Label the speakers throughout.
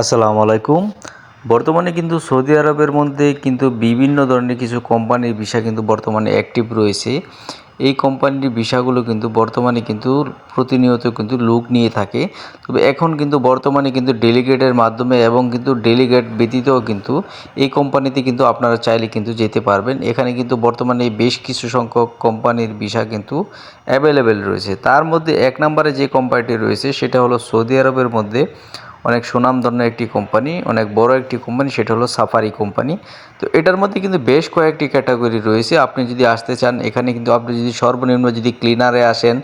Speaker 1: আসসালামু আলাইকুম। বর্তমানে কিন্তু সৌদি আরবের মধ্যে কিন্তু বিভিন্ন ধরনের কিছু কোম্পানির ভিসা কিন্তু বর্তমানে অ্যাক্টিভ রয়েছে। এই কোম্পানির ভিসাগুলো কিন্তু বর্তমানে কিন্তু প্রতিনিয়ত কিন্তু লুক নিয়ে থাকে। তবে এখন কিন্তু বর্তমানে কিন্তু ডেলিগেটের মাধ্যমে এবং কিন্তু ডেলিগেট ব্যতীতও কিন্তু এই কোম্পানিতে কিন্তু আপনারা চাইলে কিন্তু যেতে পারবেন। এখানে কিন্তু বর্তমানে বেশ কিছু সংখ্যক কোম্পানির ভিসা কিন্তু অ্যাভেলেবেল রয়েছে। তার মধ্যে এক নম্বরে যে কোম্পানিটি রয়েছে সেটা হলো সৌদি আরবের মধ্যে অনেক সুনামধন্য একটি কোম্পানি, অনেক বড় একটি কোম্পানি, সেটা হলো সাফারি কোম্পানি। তো এটার মধ্যে কিন্তু বেশ কয়েকটি ক্যাটাগরি রয়েছে। আপনি যদি আসতে চান, এখানে কিন্তু আপনি যদি সর্বনিম্ন যদি ক্লিনারে আসেন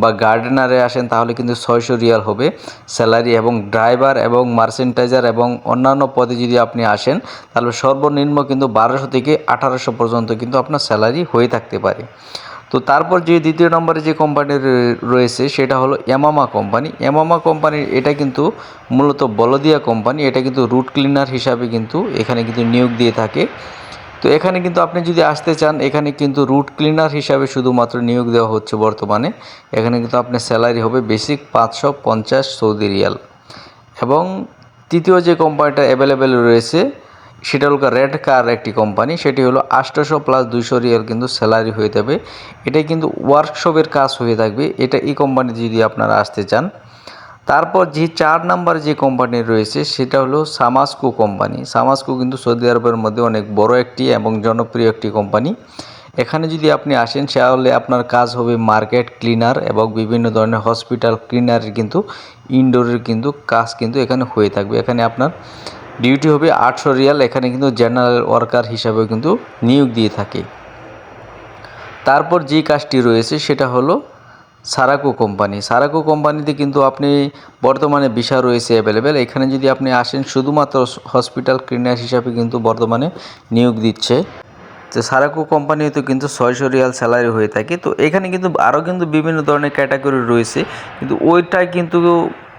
Speaker 1: বা গার্ডেনারে আসেন, তাহলে কিন্তু ছয়শো রিয়াল হবে। স্যালারি এবং ড্রাইভার এবং মার্সেন্টাইজার এবং অন্যান্য পদে যদি আপনি আসেন, তাহলে সর্বনিম্ন কিন্তু বারোশো থেকে আঠারোশো পর্যন্ত কিন্তু আপনার স্যালারি হয়ে থাকতে পারে। তো তারপর যে দ্বিতীয় নম্বরে যে কোম্পানি রয়েছে, সেটা হলো এমামা কোম্পানি এমামা কোম্পানির এটা কিন্তু মূলত বলদিয়া কোম্পানি এটা কিন্তু রুট ক্লিনার হিসাবে কিন্তু এখানে কিন্তু নিয়োগ দিয়ে থাকে। তো এখানে কিন্তু আপনি যদি আসতে চান, এখানে কিন্তু রুট ক্লিনার হিসাবে শুধুমাত্র নিয়োগ দেওয়া হচ্ছে বর্তমানে। এখানে কিন্তু আপনার স্যালারি হবে বেসিক পাঁচশো পঞ্চাশ সৌদি রিয়াল। এবং তৃতীয় যে কোম্পানিটা অ্যাভেলেবেল রয়েছে সেটা হলো রেড কার একটি কোম্পানি, সেটি হলো আটশোশো প্লাস দুইশো রিয়াল কিন্তু স্যালারি হয়ে যাবে। এটাই কিন্তু ওয়ার্কশপের কাজ হয়ে থাকবে। এটা এই কোম্পানিতে যদি আপনারা আসতে চান। তারপর যে চার নাম্বার যে কোম্পানি রয়েছে, সেটা হলো সামাসকো কোম্পানি। সামাসকো কিন্তু সৌদি আরবের মধ্যে অনেক বড় একটি এবং জনপ্রিয় একটি কোম্পানি। এখানে যদি আপনি আসেন, তাহলে আপনার কাজ হবে মার্কেট ক্লিনার এবং বিভিন্ন ধরনের হসপিটাল ক্লিনারের কিন্তু, ইনডোরের কিন্তু কাজ কিন্তু এখানে হয়ে থাকবে। এখানে আপনার ডিউটি হবে আটশো রিয়াল, এখানে কিন্তু জেনারেল ওয়ার্কার হিসাবেও কিন্তু নিয়োগ দিয়ে থাকে। তারপর যে কাজটি রয়েছে সেটা হলো সারাকো কোম্পানি। সারাকো কোম্পানিতে কিন্তু আপনি বর্তমানে ভিসা রয়েছে অ্যাভেলেবেল এখানে যদি আপনি আসেন, শুধুমাত্র হসপিটাল ক্লিনার হিসাবে কিন্তু বর্তমানে নিয়োগ দিচ্ছে। তো সারাকো কোম্পানিতে কিন্তু ছয়শো রিয়াল স্যালারি হয়ে থাকে। তো এখানে কিন্তু আরও কিন্তু বিভিন্ন ধরনের ক্যাটাগরি রয়েছে। কিন্তু ওইটাই কিন্তু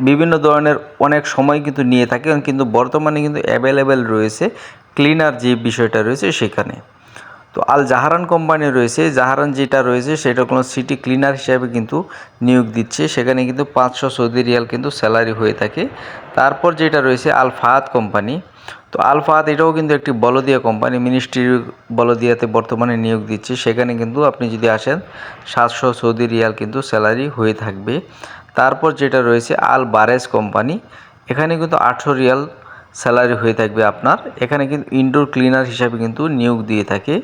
Speaker 1: বিভিন্ন ধরনের অনেক সময় কিন্তু নিয়ে থাকে কিন্তু বর্তমানে কিন্তু অ্যাভেলেবেল রয়েছে ক্লিনার যে বিষয়টা রয়েছে সেখানে। তো আল জাহারান কোম্পানি রয়েছে, জাহারান যেটা রয়েছে সেটা কোনো সিটি ক্লিনার হিসাবে কিন্তু নিয়োগ দিচ্ছে। সেখানে কিন্তু পাঁচশো সৌদি রিয়াল কিন্তু স্যালারি হয়ে থাকে। তারপর যেটা রয়েছে আল ফাহাদ কোম্পানি। তো আল ফাহাদ এটাও কিন্তু একটি বলদিয়া কোম্পানি মিনিস্ট্রি বলদিয়াতে বর্তমানে নিয়োগ দিচ্ছে। সেখানে কিন্তু আপনি যদি আসেন, সাতশো সৌদি রিয়াল কিন্তু স্যালারি হয়ে থাকবে। তারপর যেটা রয়েছে আল বারেস কোম্পানি, এখানে কিন্তু আঠেরো রিয়াল স্যালারি হয়ে থাকবে আপনার। এখানে কিন্তু ইনডোর ক্লিনার হিসাবে কিন্তু নিয়োগ দিয়ে থাকে।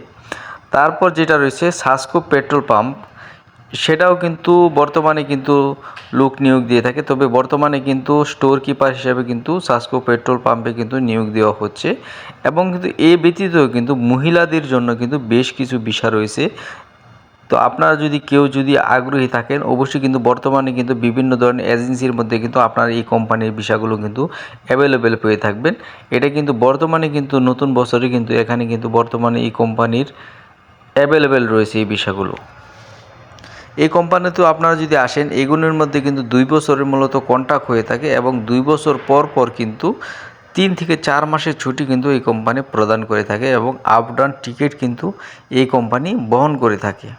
Speaker 1: তারপর যেটা রয়েছে সাসকো পেট্রোল পাম্প, সেটাও কিন্তু বর্তমানে কিন্তু লোক নিয়োগ দিয়ে থাকে। তবে বর্তমানে কিন্তু স্টোর কিপার হিসাবে কিন্তু সাসকো পেট্রোল পাম্পে কিন্তু নিয়োগ দেওয়া হচ্ছে। এবং কিন্তু এ ব্যতীত কিন্তু মহিলাদের জন্য কিন্তু বেশ কিছু বিষয় রয়েছে। তো আপনারা যদি কেউ যদি আগ্রহী থাকেন, অবশ্যই কিন্তু বর্তমানে কিন্তু বিভিন্ন ধরনের এজেন্সির মধ্যে কিন্তু আপনার এই কোম্পানির বিষয়গুলো কিন্তু অ্যাভেলেবেল পেয়ে থাকবেন। এটা কিন্তু বর্তমানে কিন্তু নতুন বছরে কিন্তু এখানে কিন্তু বর্তমানে এই কোম্পানির অ্যাভেলেবেল রয়েছে এই বিষয়গুলো। এই কোম্পানিতেও আপনারা যদি আসেন এগুলোর মধ্যে কিন্তু দুই বছরের মূলত কন্ট্রাক্ট হয়ে থাকে এবং দুই বছর পর পর কিন্তু তিন থেকে চার মাসের ছুটি কিন্তু এই কোম্পানি প্রদান করে থাকে এবং আপ ডাউন টিকিট কিন্তু এই কোম্পানি বহন করে থাকে।